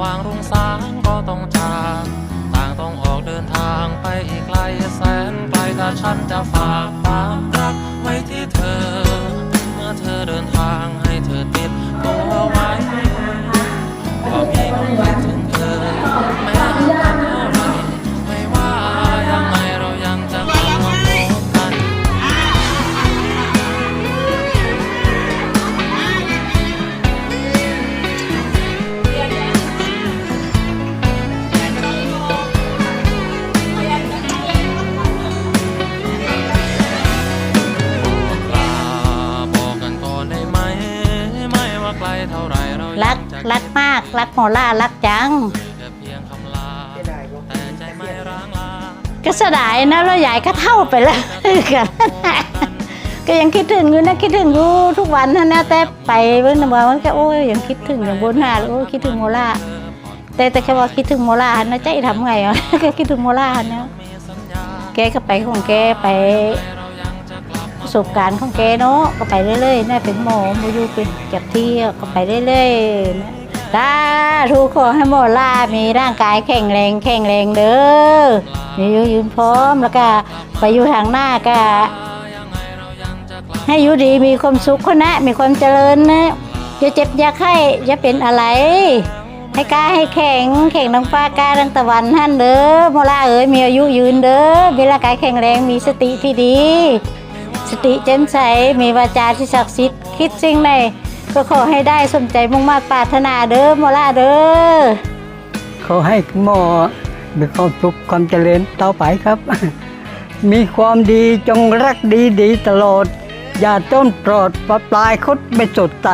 วางรุ่งสางก็ต้องจากต่างต้องออกเดินทางไปอีกไกลแสนไกลถ้าฉันจะฝากความรักไว้ที่เธอ เมื่อเธอเดินทางให้เธอติดตัวไว้ รักมากรักหมอล่ารักจังแค่เพียงคำลาแต่ใจไม่ร้างลาก็เสยดายนะแล้วยายก็เท่าไปแล้วก็ยังคิดถึงอยู่นะคิดถึงอยู่ทุกวันนะนะแต่ไปเมื่อวันมันก็โอ้ยยังคิดถึงอย่างบนหน้าโอ้ยคิดถึงโมล่าแต่แต่แค่ว่าคิดถึงโมล่านะใจทำไงอะก็คิดถึงโมล่านะแกก็ไปของแกไปประสบการณ์ของแกเนาะก็ไปเรื่อยๆน่าเป็นหมอมาอยู่เป็นจับที่ก็ไปเรื่อยๆ นะตาทุกขอให้โมล่ามีร่างกายแข็งแรงแข็งแรงเด้อมีอยู่ยืนพร้อมแล้วก็ไปอยู่ทางหน้าก็ให้อยู่ดีมีความสุขคนนะ มีความเจริญนะอย่าเจ็บอย่าไข้อย่าเป็นอะไร ให้กล้าให้แข็งแข็งดังฟ้ากล้าดังตะวันท่านเด้อโมลาเอ๋ยมีอายุยืนเด้อมีร่างกายแข็งแรงมีสติที่ดี สติแจ่มใสมีวาจาที่ศักดิ์สิทธิ์คิดสิ่งใด ก็ขอให้ได้สมใจมุ่งมา่ปรารถนาเด้อโมลาเด้อขอให้หมอมีความสุขความเจริญต่อไปครับ มีความดีจงรักดีดีตลอด อย่าต้นปลอดปลาปลายคดไม่สดใส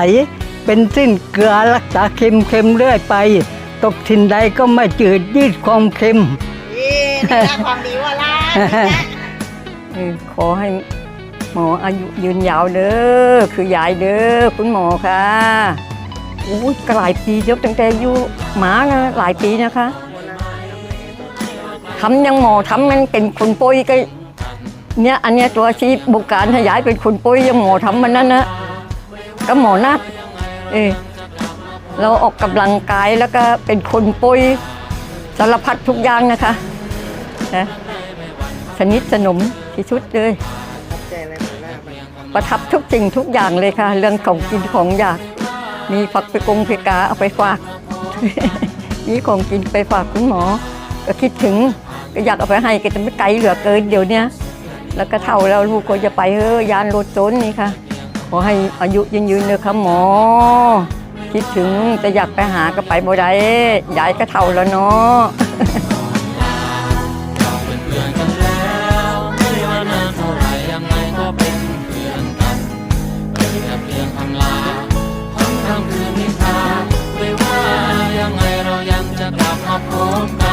เป็นสิ้นเกลือรักษาเค็มเค็มเรื่อยไป ตกทินใดก็ไม่จืดยืดความเค็มความดีว่าล่ะเออขอให้ หมออายุยืนยาวเด้อคือยายเด้อคุณหมอค่ะโอ้ยก็หลายปีเยอะตั้งแต่อายุหมานะหลายปีนะคะทำยังหมอทำมันเป็นคนป่วยก็เนี่ยอันเนี้ยตัวชี้บุกการให้ยายเป็นคนป่วยยังหมอทำมันนั่นนะก็หมอนัดเออเราออกกำลังกายแล้วก็เป็นคนป่วยสารพัดทุกอย่างนะคะนะสนิทสนมที่สุดเลย ประทับทุกสิ่งทุกอย่างเลยค่ะ เรื่องของกินของอยาก มีฝักไปกงเพกาเอาไปฝาก มีของกินไปฝากคุณหมอ ก็คิดถึงก็อยากเอาไปให้ก็จะไม่ไกลเหลือเกินเดี๋ยวเนี้ยแล้วก็เท่าแล้วลูกก็จะไปเออยานรถจนนี่ค่ะ ขอให้อายุยืนยืนๆเลยค่ะหมอ คิดถึงจะอยากไปหาก็ไปบ่ได้ยายก็เท่าแล้วเนาะ แค่เพียงคำลาหนทางคืนนิทราไม่ว่ายังไงเรายังจะกลับมาพบกัน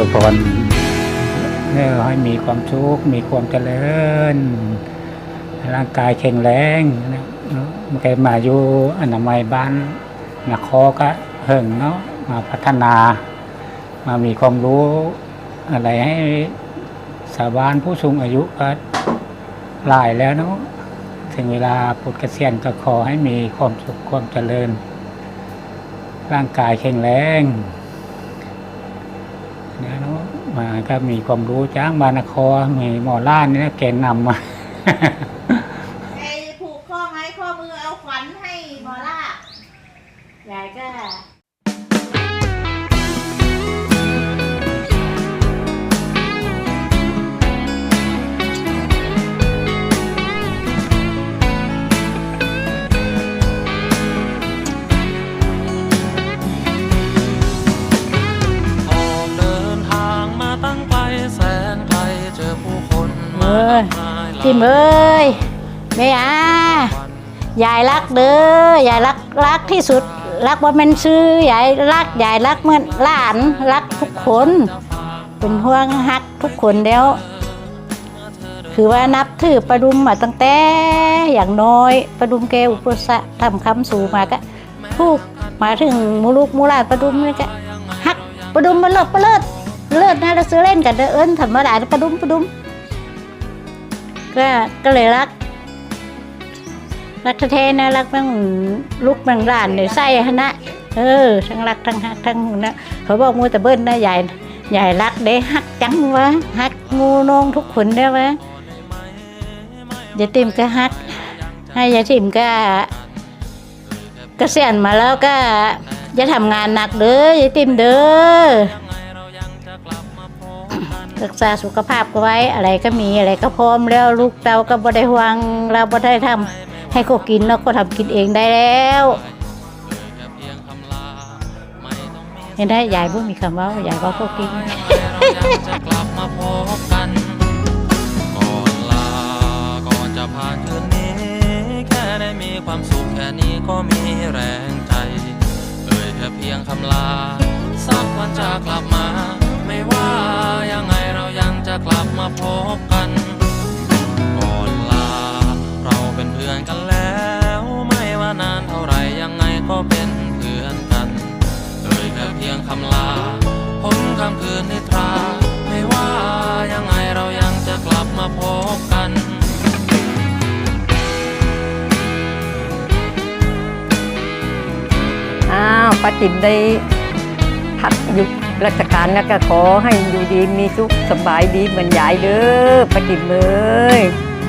วยพรให้ให้มีความสุขมีความเจริญ ร่างกายแข็งแรงนะเนาะมันก็มาอยู่อนามัยบ้านนาคอก็เฮิงเนาะมาพัฒนา มามีความรู้อะไรให้สาวบ้านผู้สูงอายุก็หลายแล้วเนาะถึงเวลาปลดเกษียณก็ขอให้มีความสุขความเจริญ ร่างกายแข็งแรง นี่ยเนาะมาก็มีความรู้จ้างบานคอมีหมอล้านเนี่ยแกนนำมา มายจิมเอ้ยแม่อายายรักเด้อยายรักรักที่สุด รักว่ามันซื้อยายรักยายรักเหมือนหลานรักทุกคน เป็นห่วงฮักทุกคนแล้ว คือว่านับถือประดุมมาตั้งแต่อย่างน้อยประดุมแกอุปสรรคทำคำสู่มาก็พูกมาถึงมูลูกมูลานประดุมนี่ก็ฮักประดุมมาเลิศมาเลิศเลิศนะเราซื้อเล่นกันเด้อเอิ้นธรรมดาประดุมประดุม ก็ก็เลยรัก รักแท้ๆนะรักบางลูกบางหลานเนี่ยไส้ฮะนะเออ ทั้งรักทั้งฮักทั้งนะเขาบอกมูแต่เบิ้ลนะใหญ่ใหญ่รักเด้ฮักจังวะฮักงูน้องทุกคนได้วะยายติมก็ฮัก ให้ยายติมก็เกษียณมาแล้วก็จะทำงานหนักเด้อยายติมเด้อ รักษาสุขภาพก็ไว้อะไรก็มีอะไรก็พร้อมแล้วลูกเต้าก็บ่ได้ห่วงเราบ่ได้ทำให้เขากินเราก็ทำกินเองได้แล้วเห็นได้ยายบ่มีคำเว่ายายก็เขากินกลับมาพบกันก่อนลาก่อนจะผ่านคืนนี้แค่ได้มีความสุขแค่นี้ก็มีแรงใจเอ่ยแค่เพียงคำลาสักวันจะกลับมา ลาพ้นคำคืนนิทรา ไม่ว่ายังไงเรายังจะกลับมาพบกันอ้าวป้าจิ๋มได้พักหยุดราชการแล้วก็ขอให้อยู่ดีมีสุขสบายดีเหมือนยายเด้อป้าจิ๋มเอ้ย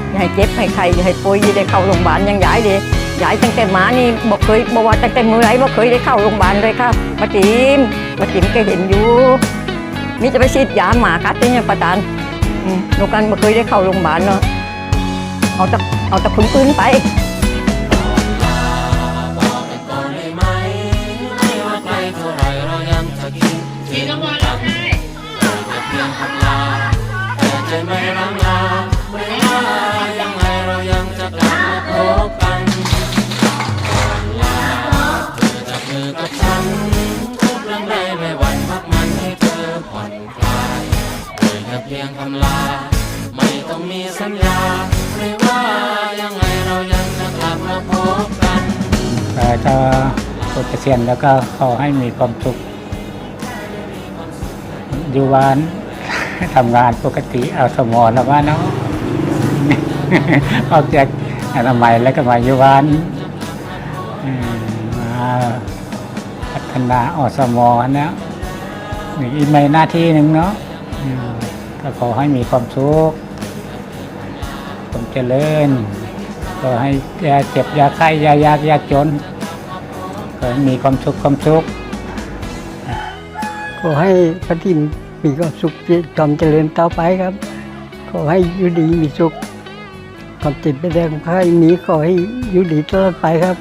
อย่าให้เจ็บให้ใครอย่าให้ป่วยอย่าได้เข้าโรงพยาบาลยังยายเด้ย ยายตั้งแต่หมานี่บอกเคยบอกว่าตั้งแต่มือไหนบอกเคยได้เข้าโรงพยาบาลเลยครับป้าจิมมป้าจิ๋มก็เห็นอยู่มิจะไปฉีดยาหมากัดเนี่ยป้าจานหนูกันบอกเคยได้เข้าโรงพยาบาลเนาะเอาแต่เอาแต่คนอื่นไป คำลา ไม่ต้องมีสัญญาไม่ว่ายังไงเรายังจะกลับมาพบกันแต่ก็ปลดเกษียณแล้วก็ขอให้มีความสุขอยู่บ้านทำงานปกติเอาสมอแล้วว่าเนาะออกจากอนามัยแล้วก็มาอยู่บ้านมาพัฒนาอสมอนะนี่อีกไม่หน้าที่หนึ่งเนาะ ก็ขอให้มีความสุขความเจริญก็ให้ยาเจ็บยาไข้ยายากยาจนก็ให้มีความสุขความสุขขอให้พระทิมมีความสุขความเจริญต่อไปครับ ขอให้อยู่ดีมีสุขความติดไปแดงของใครมีขอให้อยู่ดีตลอดไปครับ